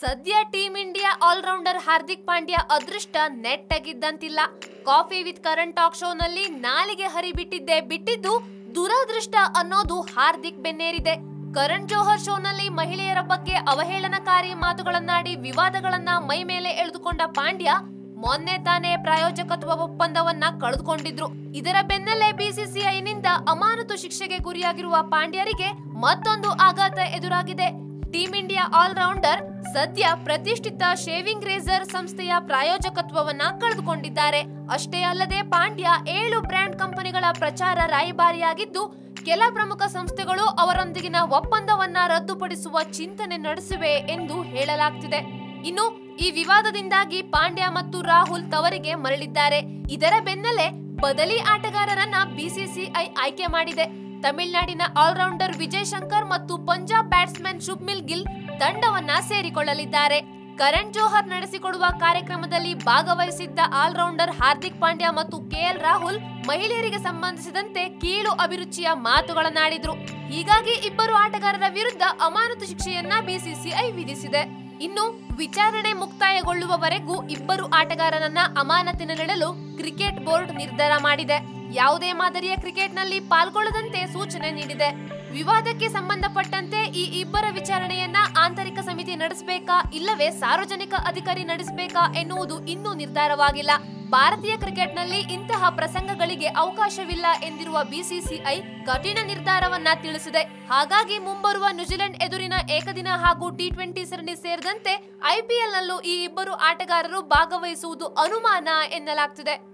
ಸದ್ಯ team India allrounder Hardik Pandya ಅದೃಷ್ಟ ನೆಟ್ಟಗಿದ್ದಂತಿಲ್ಲ. ಕಾಫಿ ವಿತ್ ಕರಣ್ ಟಾಕ್ ಶೋನಲ್ಲಿ ನಾಲಿಗೆ ಹರಿಬಿಟ್ಟಿದ್ದೆ ಬಿಟ್ಟಿದ್ದು ದುರದೃಷ್ಟ ಅನ್ನೋದು ಹಾರ್ದಿಕ್ ಬೆನ್ನೇರಿದೆ. ಕರಣ್ ಜೋಹರ್ ಶೋನಲ್ಲಿ ಮಹಿಳೆಯರ ಬಗ್ಗೆ ಅವಹೇಳನಕಾರಿ ಮಾತುಗಳನ್ನಾಡಿ ವಿವಾದಗಳನ್ನ ಮೈ ಮೇಲೆ ಎಳೆದುಕೊಂಡ ಪಾಂಡ್ಯ ಮೊನ್ನೆ ತಾನೇ ಪ್ರಾಯೋಜಕತ್ವ ಒಪ್ಪಂದವನ್ನ ಕಳೆದುಕೊಂಡಿದ್ರು. ಇದರ ಬೆನ್ನಲ್ಲೇ ಬಿಸಿಸಿಐನಿಂದ ಅಮಾನತು ಶಿಕ್ಷೆಗೆ ಗುರಿಯಾಗಿರುವ ಪಾಂಡ್ಯರಿಗೆ ಮತ್ತೊಂದು ಆಘಾತ ಎದುರಾಗಿದೆ. ಟೀಂ ಇಂಡಿಯಾ ಆಲ್ರೌಂಡರ್ ಸದ್ಯ ಪ್ರತಿಷ್ಠಿತ ಶೇವಿಂಗ್ ರೇಸರ್ ಸಂಸ್ಥೆಯ ಪ್ರಾಯೋಜಕತ್ವವನ್ನ ಕಳೆದುಕೊಂಡಿದ್ದಾರೆ. ಅಷ್ಟೇ ಅಲ್ಲದೆ ಪಾಂಡ್ಯ ಏಳು ಬ್ರ್ಯಾಂಡ್ ಕಂಪನಿಗಳ ಪ್ರಚಾರ ರಾಯಭಾರಿಯಾಗಿದ್ದು, ಕೆಲ ಪ್ರಮುಖ ಸಂಸ್ಥೆಗಳು ಅವರೊಂದಿಗಿನ ಒಪ್ಪಂದವನ್ನ ರದ್ದುಪಡಿಸುವ ಚಿಂತನೆ ನಡೆಸಿವೆ ಎಂದು ಹೇಳಲಾಗ್ತಿದೆ. ಇನ್ನು ಈ ವಿವಾದದಿಂದಾಗಿ ಪಾಂಡ್ಯ ಮತ್ತು ರಾಹುಲ್ ತವರಿಗೆ ಮರಳಿದ್ದಾರೆ. ಇದರ ಬೆನ್ನಲ್ಲೇ ಬದಲಿ ಆಟಗಾರರನ್ನ ಬಿಸಿಸಿಐ ಆಯ್ಕೆ ಮಾಡಿದೆ. ತಮಿಳುನಾಡಿನ ಆಲ್ರೌಂಡರ್ ವಿಜಯ್ ಶಂಕರ್ ಮತ್ತು ಪಂಜಾಬ್ ಬ್ಯಾಟ್ಸ್ಮನ್ ಶುಭ್ಮಿಲ್ ಗಿಲ್ ತಂಡವನ್ನ ಸೇರಿಕೊಳ್ಳಲಿದ್ದಾರೆ. ಕರಣ್ ಜೋಹರ್ ನಡೆಸಿಕೊಡುವ ಕಾರ್ಯಕ್ರಮದಲ್ಲಿ ಭಾಗವಹಿಸಿದ್ದ ಆಲ್ರೌಂಡರ್ ಹಾರ್ದಿಕ್ ಪಾಂಡ್ಯ ಮತ್ತು ಕೆಎಲ್ ರಾಹುಲ್ ಮಹಿಳೆಯರಿಗೆ ಸಂಬಂಧಿಸಿದಂತೆ ಕೀಳು ಅಭಿರುಚಿಯ ಮಾತುಗಳನ್ನಾಡಿದ್ರು. ಹೀಗಾಗಿ ಇಬ್ಬರು ಆಟಗಾರರ ವಿರುದ್ಧ ಅಮಾನತು ಶಿಕ್ಷೆಯನ್ನ ಬಿಸಿಸಿಐ ವಿಧಿಸಿದೆ. ಇನ್ನು ವಿಚಾರಣೆ ಮುಕ್ತಾಯಗೊಳ್ಳುವವರೆಗೂ ಇಬ್ಬರು ಆಟಗಾರರನ್ನ ಅಮಾನತಿನಲ್ಲಿಡಲು ಕ್ರಿಕೆಟ್ ಬೋರ್ಡ್ ನಿರ್ಧಾರ ಮಾಡಿದೆ. ಯಾವುದೇ ಮಾದರಿಯ ಕ್ರಿಕೆಟ್ನಲ್ಲಿ ಪಾಲ್ಗೊಳ್ಳದಂತೆ ಸೂಚನೆ ನೀಡಿದೆ. ವಿವಾದಕ್ಕೆ ಸಂಬಂಧಪಟ್ಟಂತೆ ಈ ಇಬ್ಬರ ವಿಚಾರಣೆಯನ್ನ ಆಂತರಿಕ ಸಮಿತಿ ನಡೆಸಬೇಕಾ ಇಲ್ಲವೇ ಸಾರ್ವಜನಿಕ ಅಧಿಕಾರಿ ನಡೆಸಬೇಕಾ ಎನ್ನುವುದು ಇನ್ನೂ ನಿರ್ಧಾರವಾಗಿಲ್ಲ. ಭಾರತೀಯ ಕ್ರಿಕೆಟ್ನಲ್ಲಿ ಇಂತಹ ಪ್ರಸಂಗಗಳಿಗೆ ಅವಕಾಶವಿಲ್ಲ ಎಂದಿರುವ ಬಿಸಿಸಿಐ ಕಠಿಣ ನಿರ್ಧಾರವನ್ನ ತಿಳಿಸಿದೆ. ಹಾಗಾಗಿ ಮುಂಬರುವ ನ್ಯೂಜಿಲೆಂಡ್ ಎದುರಿನ ಏಕದಿನ ಹಾಗೂ ಟಿ ಟ್ವೆಂಟಿ ಸರಣಿ ಸೇರಿದಂತೆ ಐಪಿಎಲ್ನಲ್ಲೂ ಈ ಇಬ್ಬರು ಆಟಗಾರರು ಭಾಗವಹಿಸುವುದು ಅನುಮಾನ ಎನ್ನಲಾಗ್ತಿದೆ.